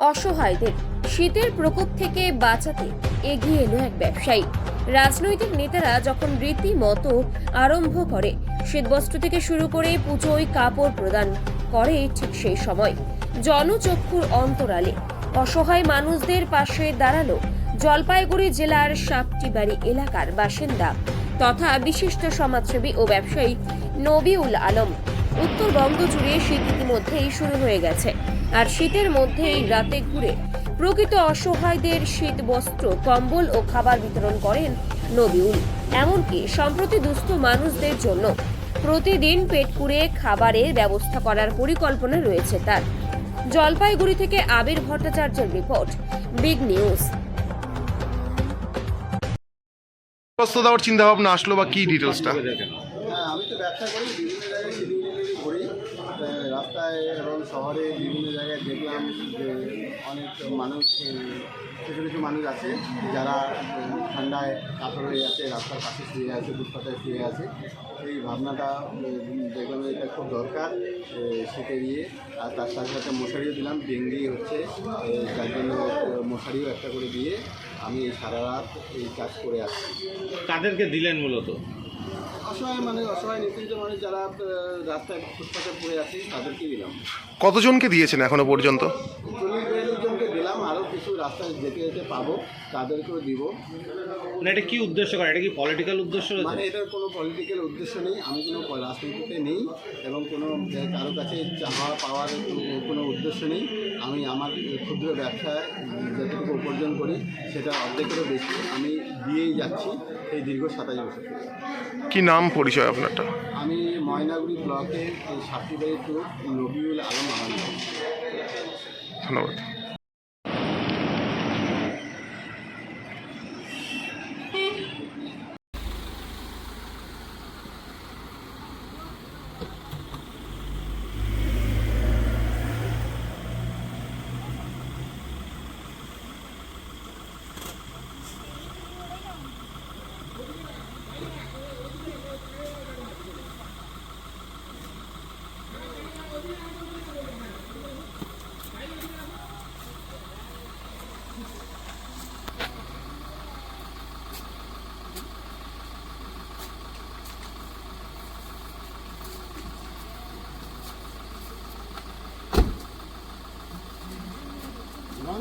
অসহায়দের শীতের প্রকোপ থেকে বাঁচাতে এগিয়ে এলো এক ব্যবসায়ী। রাজনৈতিক নেতারা যখন রীতিমতো আরম্ভ করে, শীতবস্ত্র থেকে শুরু করে পুজোয় কাপড় প্রদান করে ঠিক সেই সময়। জনচক্ষুর অন্তরালে অসহায় মানুষদের পাশে দাঁড়াল জলপাইগুড়ি জেলার সাপটিবাড়ি এলাকার বাসিন্দা তথা বিশিষ্ট সমাজসেবী ও ব্যবসায়ী নবিউল আলম। উত্তরবঙ্গ জুড়ে শীত ইতিমধ্যেই শুরু হয়ে গেছে। আর শীতের মধ্যেই রাতে ঘুরে প্রকৃত অসহায়দের শীত বস্ত্র কম্বল ও খাবার বিতরণ করেন নবিউল এমনকি সম্প্রতি দুস্থ মানুষদের জন্য প্রতিদিন পেট পুড়ে খাবারের ব্যবস্থা করার পরিকল্পনা রয়েছে তার। জলপাইগুড়ি থেকে আবির ভট্টাচার্যের রিপোর্ট, বিগ নিউজ। চিন্তা ভাবনা আসলো বা কি ডিটেলসটা তো ব্যবসা করি, বিভিন্ন জায়গায় শিলিগুড়ি ঘুরি রাস্তায় এবং শহরে বিভিন্ন জায়গায় দেখলাম যে অনেক মানুষ, কিছু কিছু মানুষ আছে যারা ঠান্ডায় কাতর হয়ে আছে রাস্তার পাশে শুয়ে আছে, ফুটপাতে শুয়ে আছে। এই ভাবনাটা দেখলাম এটা খুব দরকার শীতে দিয়ে আর তার সাথে সাথে মশারিও দিলাম, ডেঙ্গি হচ্ছে যার জন্য মশারিও একটা করে দিয়ে আমি সারা রাত এই কাজ করে আসছি। কাদেরকে দিলেন মূলত? অসহায় মানে অসহায় নিশ্চিন্ত মানুষ যারা রাস্তায় ফুটপাতে পড়ে আছে তাদেরকে দিলাম। কতজনকে দিয়েছেন এখনও পর্যন্ত? রাস্তায় যেতে যেতে পাবো তাদেরকেও দিব। মানে এটা কি উদ্দেশ্য করে? এটা কি পলিটিক্যাল উদ্দেশ্য মানে এটার কোনো পলিটিক্যাল উদ্দেশ্য নেই আমি কোনো রাজনীতিতে নেই এবং কোনো কারও কাছে চাওয়া পাওয়ার কোনো- উদ্দেশ্য নেই। আমি আমার ক্ষুদ্র ব্যবসায় যতটুকু উপার্জন করি সেটা অর্ধেকেরও বেশি আমি দিয়েই যাচ্ছি এই দীর্ঘ সাতাশ বছর। কি নাম পরিচয় আপনারটা? আমি ময়নাগুড়ি ব্লকের এই সাপ্তিবাড়ি টু নবিউল আলম নাম। ধন্যবাদ।